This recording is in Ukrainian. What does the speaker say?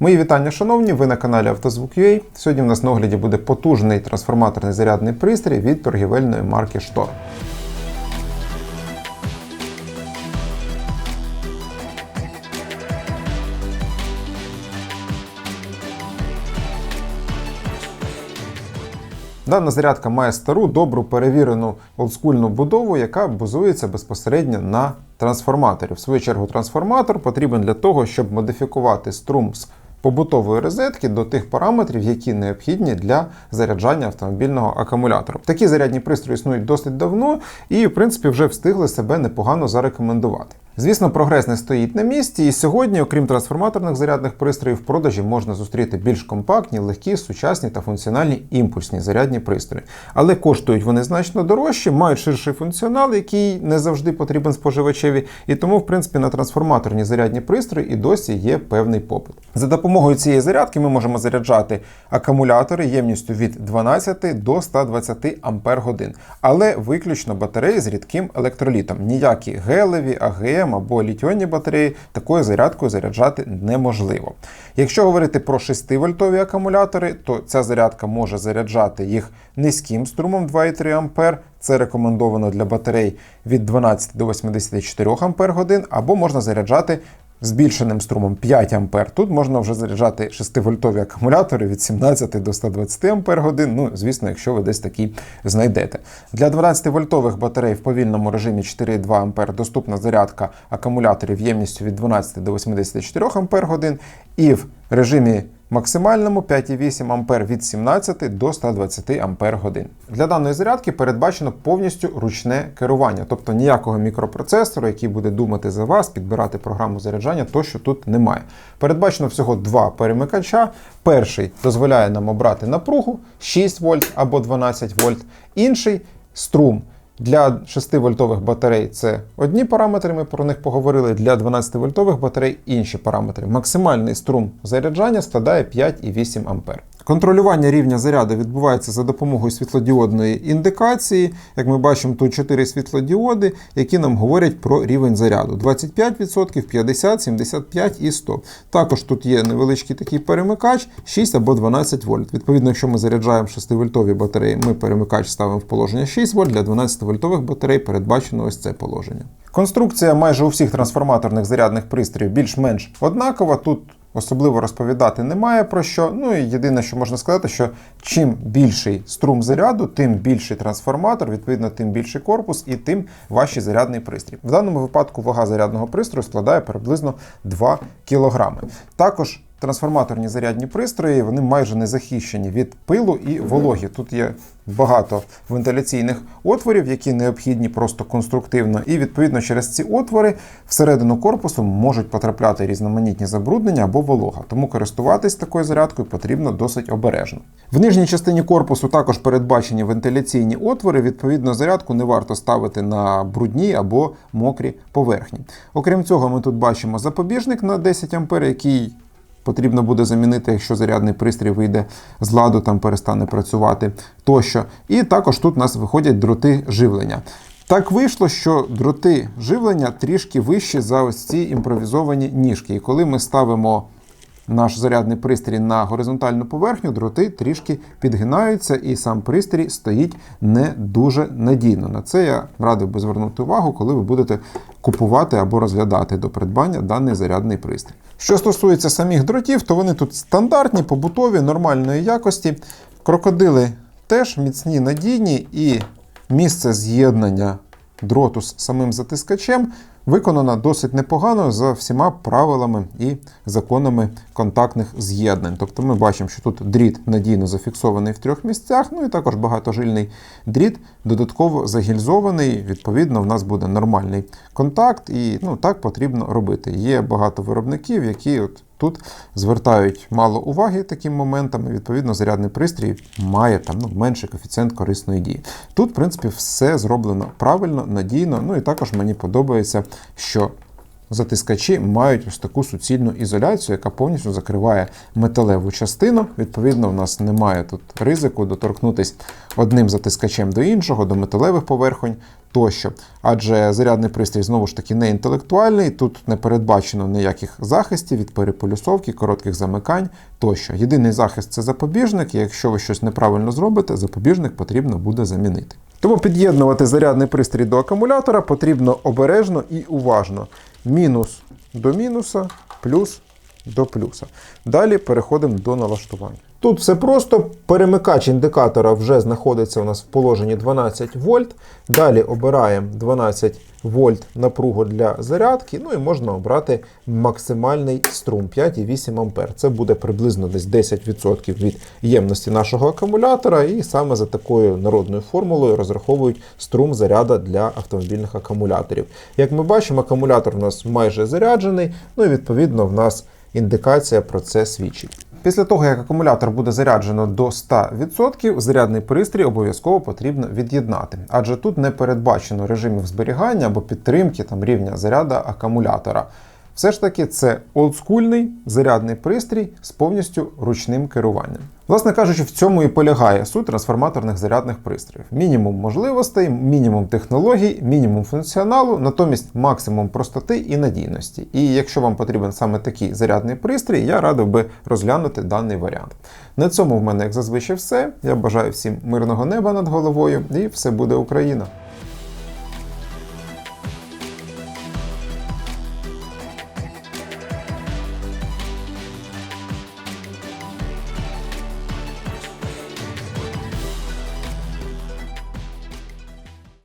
Мої вітання, шановні, ви на каналі Автозвук.ua. Сьогодні в нас на огляді буде потужний трансформаторний зарядний пристрій від торгівельної марки Штор. Дана зарядка має стару, добру, перевірену олдскульну будову, яка базується безпосередньо на трансформаторі. В свою чергу, трансформатор потрібен для того, щоб модифікувати струм з побутової розетки до тих параметрів, які необхідні для заряджання автомобільного акумулятора. Такі зарядні пристрої існують досить давно і, в принципі, вже встигли себе непогано зарекомендувати. Звісно, прогрес не стоїть на місці, і сьогодні, окрім трансформаторних зарядних пристроїв, в продажі можна зустріти більш компактні, легкі, сучасні та функціональні імпульсні зарядні пристрої. Але коштують вони значно дорожче, мають ширший функціонал, який не завжди потрібен споживачеві, і тому, в принципі, на трансформаторні зарядні пристрої і досі є певний попит. За допомогою цієї зарядки ми можемо заряджати акумулятори ємністю від 12 до 120 Ампер годин, але виключно батареї з рідким електролітом. Ніякі гелеві, АГМ або літіонні батареї такою зарядкою заряджати неможливо. Якщо говорити про 6-вольтові акумулятори, то ця зарядка може заряджати їх низьким струмом 2,3 А. Це рекомендовано для батарей від 12 до 84 Ампер годин, або можна заряджати збільшеним струмом 5 А. Тут можна вже заряджати 6-вольтові акумулятори від 17 до 120 Ампер годин. Ну, звісно, якщо ви десь такі знайдете. Для 12-вольтових батарей в повільному режимі 4,2 А доступна зарядка акумуляторів ємністю від 12 до 84 Ампер годин. І в режимі максимальному 5,8 А від 17 до 120 Ампер годин. Для даної зарядки передбачено повністю ручне керування, тобто ніякого мікропроцесору, який буде думати за вас, підбирати програму заряджання, тощо тут немає. Передбачено всього два перемикача. Перший дозволяє нам обрати напругу 6 вольт або 12 вольт, інший струм. Для 6-вольтових батарей це одні параметри, ми про них поговорили. Для 12-вольтових батарей інші параметри. Максимальний струм заряджання складає 5,8 А. Контролювання рівня заряду відбувається за допомогою світлодіодної індикації. Як ми бачимо, тут 4 світлодіоди, які нам говорять про рівень заряду: 25%, 50, 75 і 100. Також тут є невеличкий такий перемикач 6 або 12 вольт. Відповідно, якщо ми заряджаємо 6-вольтові батареї, ми перемикач ставимо в положення 6 вольт. Для 12-вольтових батарей передбачено ось це положення. Конструкція майже у всіх трансформаторних зарядних пристроїв більш-менш однакова. Тут Особливо розповідати немає про що. Ну і єдине, що можна сказати, що чим більший струм заряду, тим більший трансформатор, відповідно, тим більший корпус і тим важчий зарядний пристрій. В даному випадку вага зарядного пристрою складає приблизно 2 кг. Також трансформаторні зарядні пристрої вони майже не захищені від пилу і вологі. Тут є багато вентиляційних отворів, які необхідні просто конструктивно, і відповідно через ці отвори всередину корпусу можуть потрапляти різноманітні забруднення або волога. Тому користуватись такою зарядкою потрібно досить обережно. В нижній частині корпусу також передбачені вентиляційні отвори. Відповідно, зарядку не варто ставити на брудні або мокрі поверхні. Окрім цього, ми тут бачимо запобіжник на 10 А, який потрібно буде замінити, якщо зарядний пристрій вийде з ладу, там перестане працювати тощо. І також тут у нас виходять дроти живлення. Так вийшло, що дроти живлення трішки вищі за ось ці імпровізовані ніжки. І коли ми ставимо наш зарядний пристрій на горизонтальну поверхню, дроти трішки підгинаються, і сам пристрій стоїть не дуже надійно. На це я радив би звернути увагу, коли ви будете купувати або розглядати до придбання даний зарядний пристрій. Що стосується самих дротів, то вони тут стандартні, побутові, нормальної якості. Крокодили теж міцні, надійні, і місце з'єднання дроту з самим затискачем виконано досить непогано за всіма правилами і законами контактних з'єднань. Тобто ми бачимо, що тут дріт надійно зафіксований в трьох місцях, ну і також багатожильний дріт додатково загільзований. Відповідно, в нас буде нормальний контакт, і ну, так потрібно робити. Є багато виробників, які от Тут звертають мало уваги таким моментам, і відповідно зарядний пристрій має там ну, менший коефіцієнт корисної дії. Тут, в принципі, все зроблено правильно, надійно. Ну і також мені подобається, що затискачі мають ось таку суцільну ізоляцію, яка повністю закриває металеву частину. Відповідно, у нас немає тут ризику доторкнутися одним затискачем до іншого, до металевих поверхонь тощо. Адже зарядний пристрій знову ж таки не інтелектуальний, тут не передбачено ніяких захистів від переполюсовки, коротких замикань тощо. Єдиний захист це запобіжник, і якщо ви щось неправильно зробите, запобіжник потрібно буде замінити. Тому під'єднувати зарядний пристрій до акумулятора потрібно обережно і уважно. Мінус до мінуса, плюс до плюса. Далі переходимо до налаштування. Тут все просто. Перемикач індикатора вже знаходиться у нас в положенні 12 вольт. Далі обираємо 12 вольт напругу для зарядки. Ну і можна обрати максимальний струм 5,8 ампер. Це буде приблизно десь 10% від ємності нашого акумулятора. І саме за такою народною формулою розраховують струм заряда для автомобільних акумуляторів. Як ми бачимо, акумулятор у нас майже заряджений, ну і відповідно в нас індикація про це свідчить. Після того, як акумулятор буде заряджено до 100%, зарядний пристрій обов'язково потрібно від'єднати, адже тут не передбачено режимів зберігання або підтримки там, рівня заряда акумулятора. Все ж таки, це олдскульний зарядний пристрій з повністю ручним керуванням. Власне кажучи, в цьому і полягає суть трансформаторних зарядних пристроїв. Мінімум можливостей, мінімум технологій, мінімум функціоналу, натомість максимум простоти і надійності. І якщо вам потрібен саме такий зарядний пристрій, я радив би розглянути даний варіант. На цьому в мене, як зазвичай, все. Я бажаю всім мирного неба над головою, і все буде Україна!